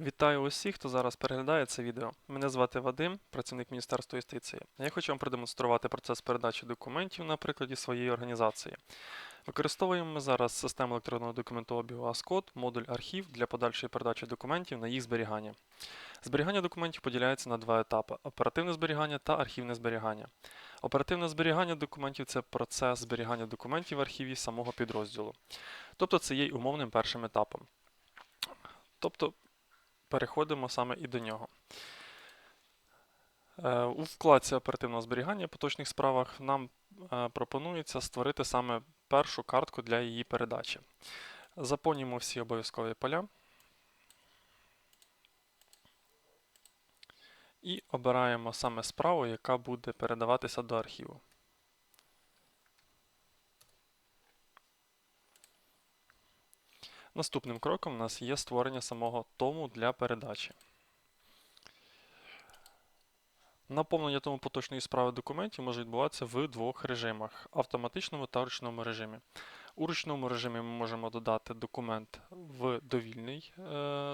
Вітаю усіх, хто зараз переглядає це відео. Мене звати Вадим, працівник Міністерства юстиції. Я хочу вам продемонструвати процес передачі документів на прикладі своєї організації. Використовуємо ми зараз систему електронного документообігу ASCOD, модуль архів для подальшої передачі документів на їх зберігання. Зберігання документів поділяється на два етапи: оперативне зберігання та архівне зберігання. Оперативне зберігання документів це процес зберігання документів в архіві самого підрозділу. Тобто це є й умовним першим етапом. Тобто переходимо саме і до нього. Е, У вкладці оперативного зберігання в поточних справах нам е, пропонується створити саме першу картку для її передачі. Заповнюємо всі обов'язкові поля і обираємо саме справу, яка буде передаватися до архіву. Наступним кроком у нас є створення самого тому для передачі. Наповнення тому поточної справи документів може відбуватися в двох режимах автоматичному та ручному режимі. У ручному режимі ми можемо додати документ в довільний, е,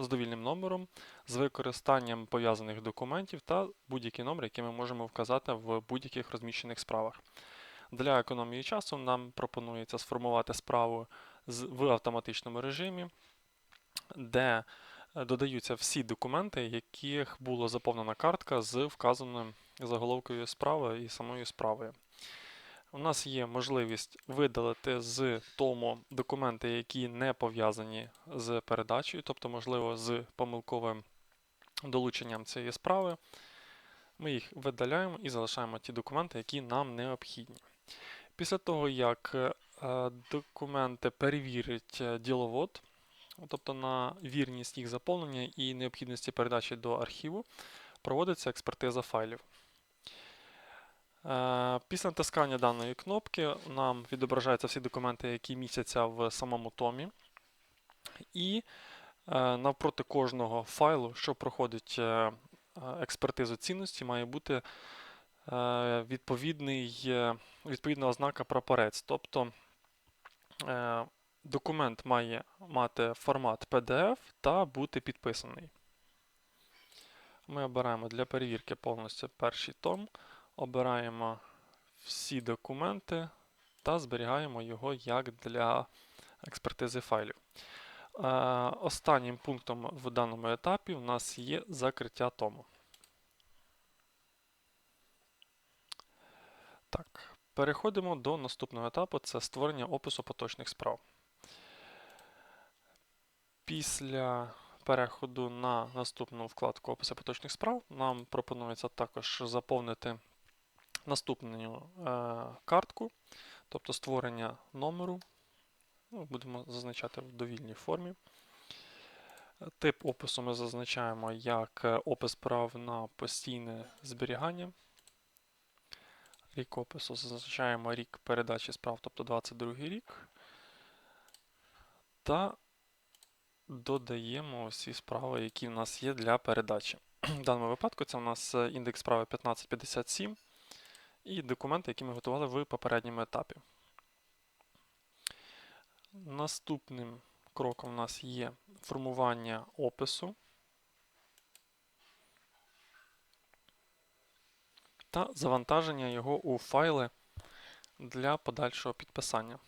з довільним номером, з використанням пов'язаних документів та будь-який номер, який ми можемо вказати в будь-яких розміщених справах. Для економії часу нам пропонується сформувати справу в автоматичному режимі, де е, додаються всі документи, яких було заповнена картка з вказаною заголовкою справи і самою справою. У нас є можливість видалити з тому документи, які не пов'язані з передачею, тобто, можливо, з помилковим долученням цієї справи. Ми їх видаляємо і залишаємо ті документи, які нам необхідні. Після того, як е, документи перевірить е, діловод, тобто на вірність їх заповнення і необхідності передачі до архіву, проводиться експертиза файлів. Е, Після натискання даної кнопки нам відображаються всі документи, які містяться в самому томі. І навпроти кожного файлу, що проходить експертизу цінності, має бути відповідний, е, відповідна ознака прапорець. Тобто е, документ має мати формат PDF та бути підписаний. Ми обираємо для перевірки повністю перший том, обираємо всі документи та зберігаємо його як для експертизи файлів. Е, Останнім пунктом в даному етапі у нас є закриття тому. Так, переходимо до наступного етапу це створення опису поточних справ. Після переходу на наступну вкладку описи поточних справ нам пропонується також заповнити наступну е, картку, тобто створення номеру. Ну, будемо зазначати в довільній формі. Тип опису ми зазначаємо як е, опис прав на постійне зберігання. Рік опису зазначаємо рік передачі справ, тобто 22 рік. Та додаємо всі справи, які в нас є для передачі. В даному випадку це у нас е, індекс справи 1557 і документи, які ми готували в попередньому етапі. Наступним кроком у нас є формування опису та завантаження його у файли для подальшого підписання.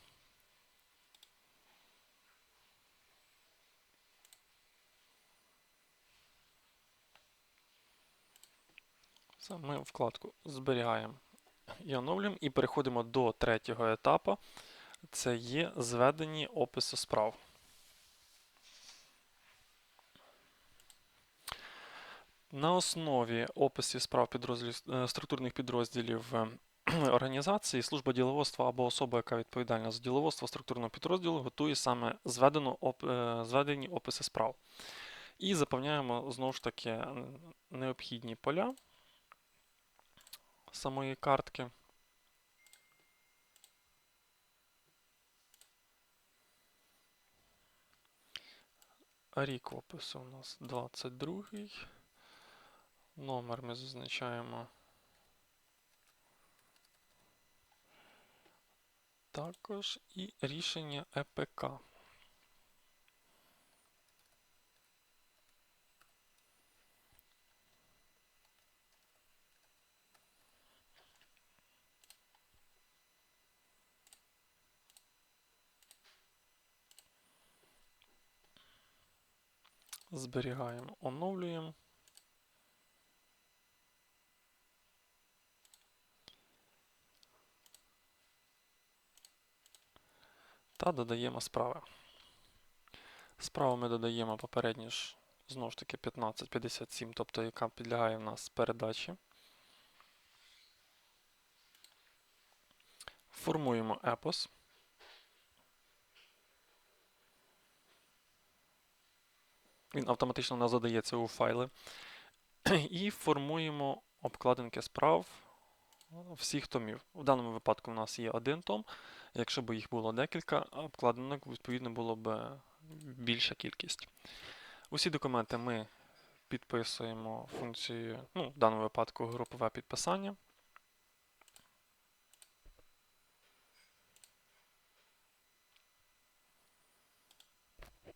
Все, ми вкладку зберігаємо і оновлюємо і переходимо до третього етапу. Це є зведені описи справ. На основі описів справ підрозділів, е, структурних підрозділів е, організації служба діловодства або особа, яка відповідальна за діловодство структурного підрозділу, готує саме зведену, оп- е, зведені описи справ. І заповняємо знову ж таки необхідні поля самої картки. Рік опису у нас 22. Номер ми зазначаємо. Також і рішення ЕПК. Зберігаємо, оновлюємо. Та додаємо справи. Справу ми додаємо попередньо ж, знову ж таки, 1557, тобто яка підлягає в нас передачі. Формуємо епос. Він автоматично нас задається у файли. І формуємо обкладинки справ всіх томів. В даному випадку у нас є один том. Якщо б їх було декілька, обкладинок, відповідно, було б більша кількість. Усі документи ми підписуємо функцією, ну, в даному випадку групове підписання.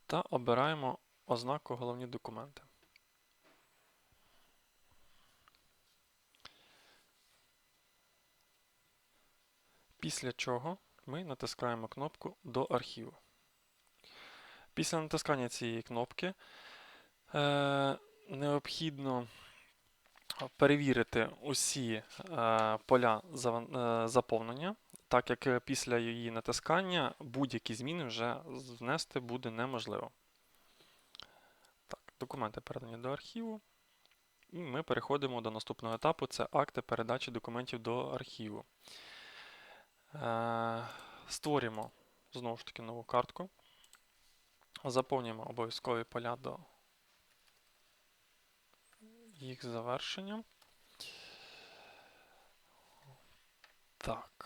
Та обираємо ознаку головні документи. Після чого ми натискаємо кнопку до архіву. Після натискання цієї кнопки е, необхідно перевірити усі е, поля е, заповнення, так як е, після її натискання будь-які зміни вже внести буде неможливо. Так, документи передані до архіву. І ми переходимо до наступного етапу це акти передачі документів до архіву. Е, Створюємо знову ж таки нову картку. Заповнюємо обов'язкові поля до їх завершення. Так.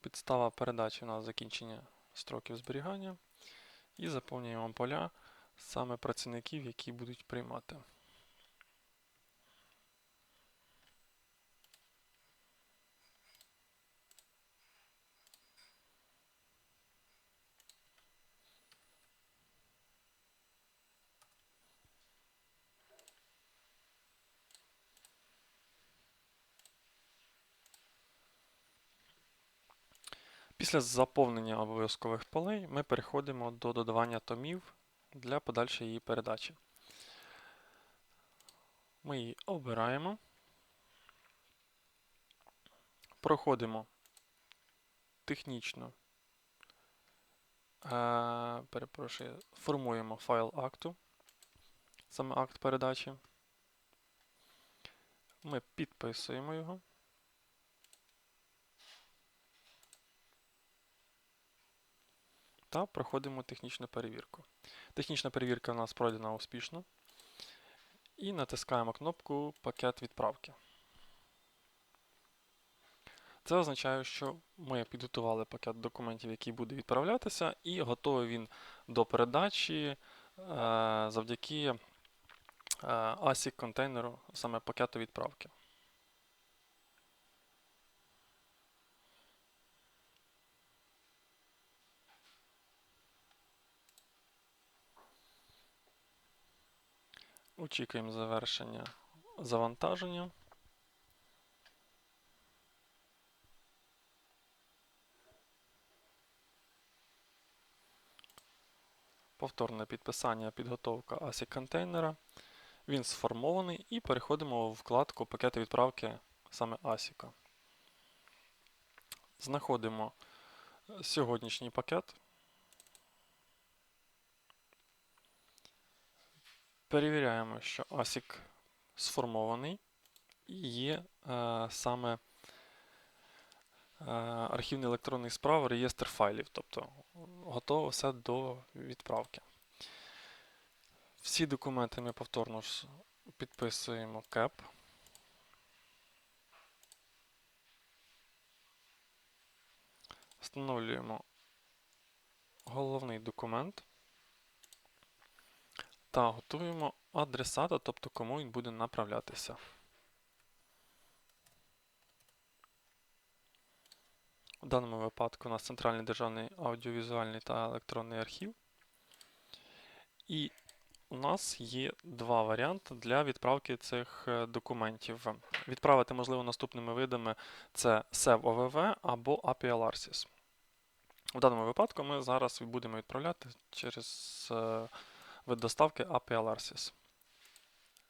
Підстава передачі у нас закінчення строків зберігання. І заповнюємо поля саме працівників, які будуть приймати. Після заповнення обов'язкових полей ми переходимо до додавання томів для подальшої її передачі. Ми її обираємо, проходимо технічно, е, перепрошую, формуємо файл акту, саме акт передачі. Ми підписуємо його. Та проходимо технічну перевірку. Технічна перевірка у нас пройдена успішно. І натискаємо кнопку Пакет відправки. Це означає, що ми підготували пакет документів, який буде відправлятися, і готовий він до передачі е, завдяки е, ASIC контейнеру, саме пакету відправки. Очікуємо завершення завантаження. Повторне підписання, підготовка ASIC контейнера. Він сформований і переходимо в вкладку пакети відправки саме ASIC. Знаходимо сьогоднішній пакет. Перевіряємо, що ASIC сформований і є е, саме е, архівний електронний справ, реєстр файлів, тобто готово все до відправки. Всі документи ми повторно підписуємо CAP. Встановлюємо головний документ та готуємо адресата, тобто кому він буде направлятися. В даному випадку у нас Центральний державний аудіовізуальний та електронний архів. І у нас є два варіанти для відправки цих е, документів. Відправити, можливо, наступними видами це SEV OVV або API LARSIS. В даному випадку ми зараз будемо відправляти через вид доставки API LARSIS.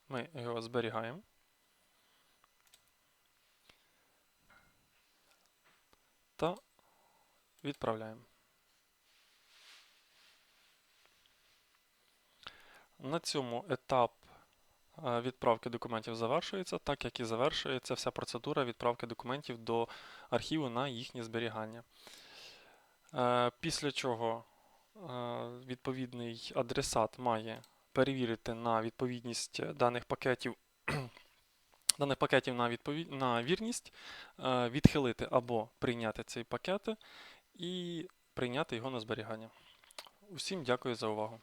Ми його зберігаємо. Та відправляємо. На цьому етап е, відправки документів завершується, так як і завершується вся процедура відправки документів до архіву на їхнє зберігання. Е, Після чого відповідний адресат має перевірити на відповідність даних пакетів, даних пакетів на, відповід... на вірність, е, відхилити або прийняти ці пакети і прийняти його на зберігання. Усім дякую за увагу.